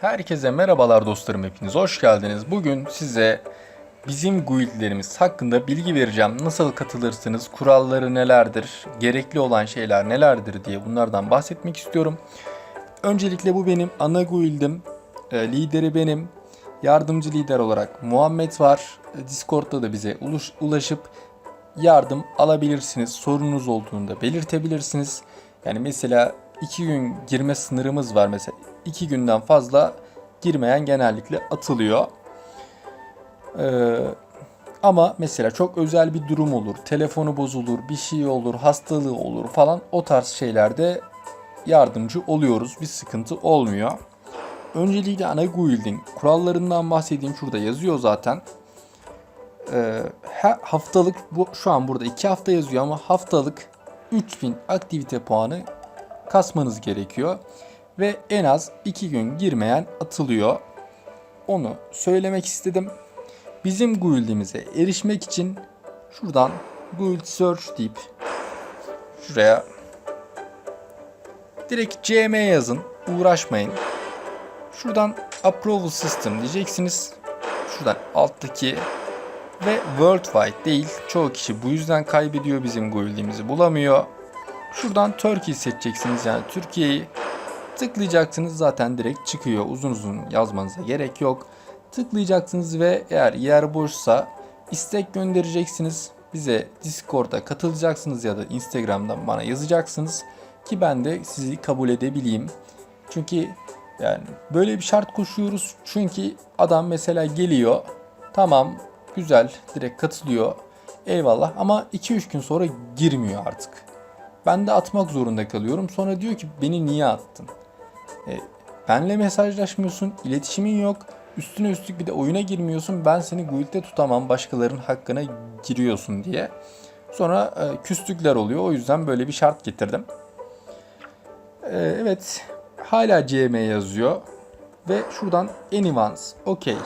Herkese merhabalar dostlarım hepiniz hoş geldiniz. Bugün size bizim guildlerimiz hakkında bilgi vereceğim. Nasıl katılırsınız, kuralları nelerdir, gerekli olan şeyler nelerdir diye bunlardan bahsetmek istiyorum. Öncelikle bu benim ana guildim. E, lideri benim. Yardımcı lider olarak Muhammed var. E, Discord'da da bize ulaş- ulaşıp yardım alabilirsiniz. Sorunuz olduğunda belirtebilirsiniz. Yani mesela iki gün girme sınırımız var mesela. iki günden fazla girmeyen genellikle atılıyor. Ee, ama mesela çok özel bir durum olur. Telefonu bozulur, bir şey olur, hastalığı olur falan. O tarz şeylerde yardımcı oluyoruz. Bir sıkıntı olmuyor. Öncelikle ana guild'in kurallarından bahsedeyim. Şurada yazıyor zaten. Ee, her haftalık bu şu an burada 2 hafta yazıyor ama haftalık 3000 aktivite puanı kasmanız gerekiyor ve en az 2 gün girmeyen atılıyor. Onu söylemek istedim. Bizim guildimize erişmek için şuradan guild search deyip şuraya direkt CM yazın. Uğraşmayın. Şuradan approval system diyeceksiniz. Şuradan alttaki ve worldwide değil. Çoğu kişi bu yüzden kaybediyor bizim guildimizi bulamıyor. Şuradan Turkey seçeceksiniz yani Türkiye'yi tıklayacaksınız zaten direkt çıkıyor. Uzun uzun yazmanıza gerek yok. Tıklayacaksınız ve eğer yer boşsa istek göndereceksiniz. Bize Discord'a katılacaksınız ya da Instagram'dan bana yazacaksınız ki ben de sizi kabul edebileyim. Çünkü yani böyle bir şart koşuyoruz. Çünkü adam mesela geliyor. Tamam güzel direkt katılıyor. Eyvallah ama 2-3 gün sonra girmiyor artık. Ben de atmak zorunda kalıyorum. Sonra diyor ki beni niye attın? E, benle mesajlaşmıyorsun, iletişimin yok. Üstüne üstlük bir de oyuna girmiyorsun. Ben seni guild'de tutamam. Başkalarının hakkına giriyorsun diye. Sonra e, küslükler oluyor. O yüzden böyle bir şart getirdim. E, evet. Hala CM yazıyor. Ve şuradan anyone's okay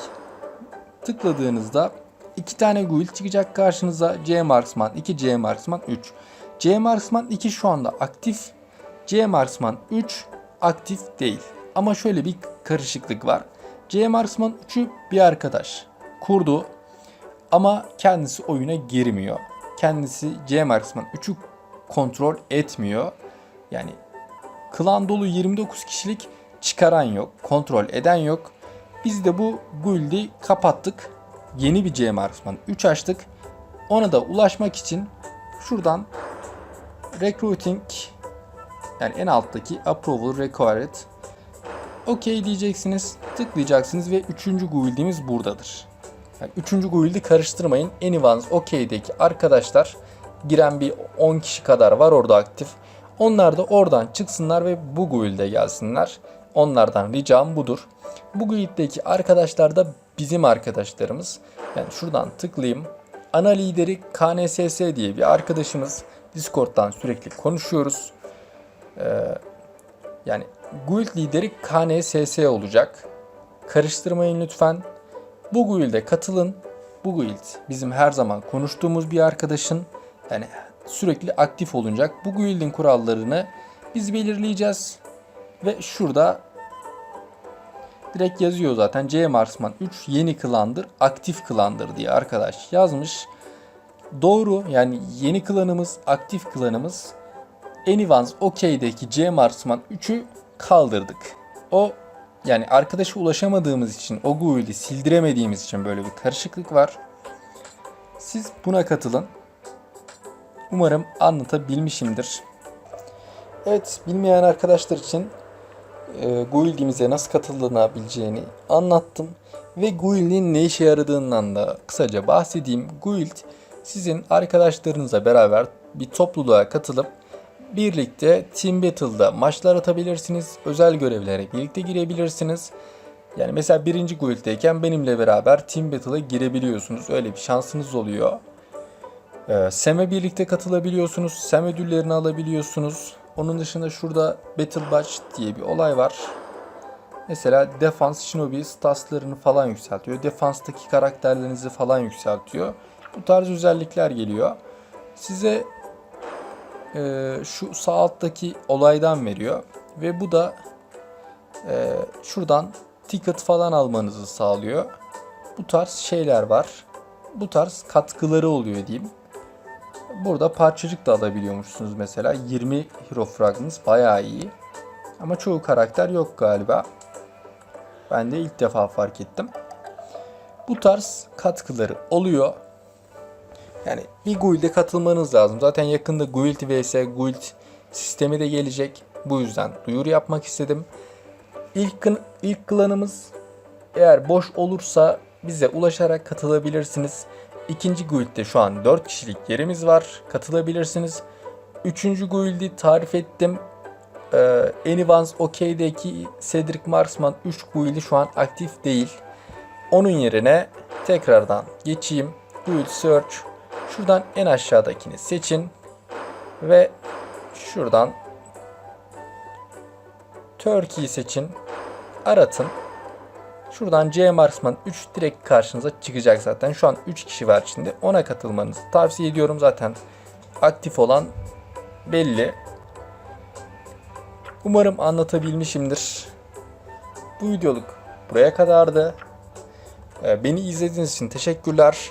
tıkladığınızda iki tane guild çıkacak karşınıza. C Marksman 2, C Marksman 3. C Marksman 2 şu anda aktif. C Marksman 3 aktif değil. Ama şöyle bir karışıklık var. C Marksman 3'ü bir arkadaş kurdu ama kendisi oyuna girmiyor. Kendisi C Marksman 3'ü kontrol etmiyor. Yani klan dolu 29 kişilik çıkaran yok, kontrol eden yok. Biz de bu guild'i kapattık. Yeni bir C Marksman 3 açtık. Ona da ulaşmak için şuradan recruiting yani en alttaki approval required OK diyeceksiniz. Tıklayacaksınız ve 3. guild'imiz buradadır. Yani 3. guild'i karıştırmayın. Anyone's OK'deki arkadaşlar giren bir 10 kişi kadar var orada aktif. Onlar da oradan çıksınlar ve bu guild'e gelsinler. Onlardan ricam budur. Bu guild'deki arkadaşlar da bizim arkadaşlarımız. Yani şuradan tıklayayım. Ana lideri KNSS diye bir arkadaşımız. Discord'dan sürekli konuşuyoruz. Ee, yani guild lideri KNSS olacak. Karıştırmayın lütfen. Bu guild'e katılın. Bu guild bizim her zaman konuştuğumuz bir arkadaşın yani sürekli aktif olacak. Bu guild'in kurallarını biz belirleyeceğiz. Ve şurada direkt yazıyor zaten. C Marsman 3 yeni klandır, aktif klandır diye arkadaş yazmış. Doğru yani yeni klanımız, aktif klanımız. Anyone's OK'deki C Marsman 3'ü kaldırdık. O yani arkadaşa ulaşamadığımız için, o guild'i sildiremediğimiz için böyle bir karışıklık var. Siz buna katılın. Umarım anlatabilmişimdir. Evet, bilmeyen arkadaşlar için e, Guild'imize nasıl katılınabileceğini anlattım. Ve Guild'in ne işe yaradığından da kısaca bahsedeyim. Guild sizin arkadaşlarınızla beraber bir topluluğa katılıp birlikte Team Battle'da maçlar atabilirsiniz. Özel görevlere birlikte girebilirsiniz. Yani mesela birinci guild'deyken benimle beraber Team Battle'a girebiliyorsunuz. Öyle bir şansınız oluyor. Ee, SEM'e birlikte katılabiliyorsunuz. SEM ödüllerini alabiliyorsunuz. Onun dışında şurada Battle Batch diye bir olay var. Mesela Defans Shinobi statslarını falan yükseltiyor. Defanstaki karakterlerinizi falan yükseltiyor. Bu tarz özellikler geliyor. Size e, şu sağ alttaki olaydan veriyor. Ve bu da e, şuradan ticket falan almanızı sağlıyor. Bu tarz şeyler var. Bu tarz katkıları oluyor diyeyim. Burada parçacık da alabiliyormuşsunuz mesela. 20 Hero Fragments bayağı iyi. Ama çoğu karakter yok galiba. Ben de ilk defa fark ettim. Bu tarz katkıları oluyor. Yani bir guild'e katılmanız lazım. Zaten yakında guild vs guild sistemi de gelecek. Bu yüzden duyuru yapmak istedim. İlk, ilk klanımız eğer boş olursa bize ulaşarak katılabilirsiniz. İkinci guild'de şu an 4 kişilik yerimiz var. Katılabilirsiniz. Üçüncü guild'i tarif ettim. Ee, Anyone's OK'deki Cedric Marksman 3 guild'i şu an aktif değil. Onun yerine tekrardan geçeyim. Guild Search. Şuradan en aşağıdakini seçin. Ve şuradan Turkey'yi seçin. Aratın. Şuradan C Marksman 3 direkt karşınıza çıkacak zaten. Şu an 3 kişi var içinde. Ona katılmanızı tavsiye ediyorum zaten. Aktif olan belli. Umarım anlatabilmişimdir. Bu videoluk buraya kadardı. Ee, Beni izlediğiniz için teşekkürler.